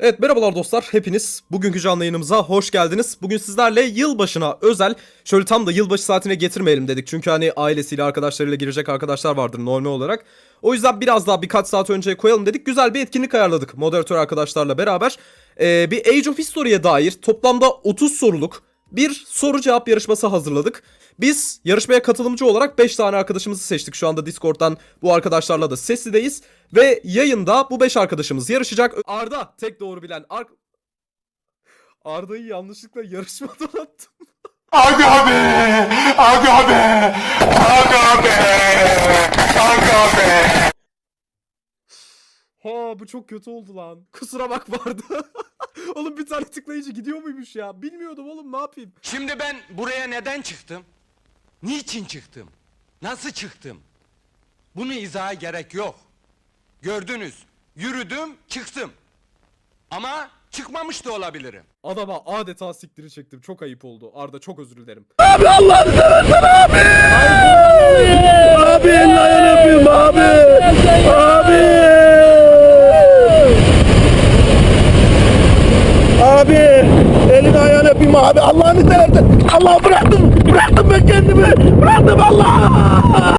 Evet merhabalar dostlar hepiniz bugünkü canlı yayınımıza hoş geldiniz. Bugün sizlerle yılbaşına özel şöyle tam da yılbaşı saatine getirmeyelim dedik. Çünkü hani ailesiyle arkadaşlarıyla girecek arkadaşlar vardır normal olarak. O yüzden biraz daha birkaç saat önceye koyalım dedik. Güzel bir etkinlik ayarladık moderatör arkadaşlarla beraber. Ee, bir Age of History'e dair toplamda 30 soruluk bir soru cevap yarışması hazırladık. Biz yarışmaya katılımcı olarak 5 tane arkadaşımızı seçtik. Şu anda Discord'dan bu arkadaşlarla da seslideyiz. Ve yayında bu 5 arkadaşımız yarışacak. Arda tek doğru bilen. Ar Arda'yı yanlışlıkla yarışmadan attım. Aga be! Aga be! Aga be! Aga be! Ha bu çok kötü oldu lan. Kusura bak vardı. oğlum bir tane tıklayıcı gidiyor muymuş ya? Bilmiyordum oğlum ne yapayım? Şimdi ben buraya neden çıktım? Niçin çıktım? Nasıl çıktım? Bunu izaha gerek yok. Gördünüz. Yürüdüm, çıktım. Ama çıkmamış da olabilirim. Adama adeta siktiri çektim. Çok ayıp oldu. Arda çok özür dilerim. Abi elini ayağını öpeyim abi. Abi. Abi elini ayağını öpeyim abi. Allah'ını seversen. Allah bıraktım. Bıraktım ben kendimi. Bıraktım Allah.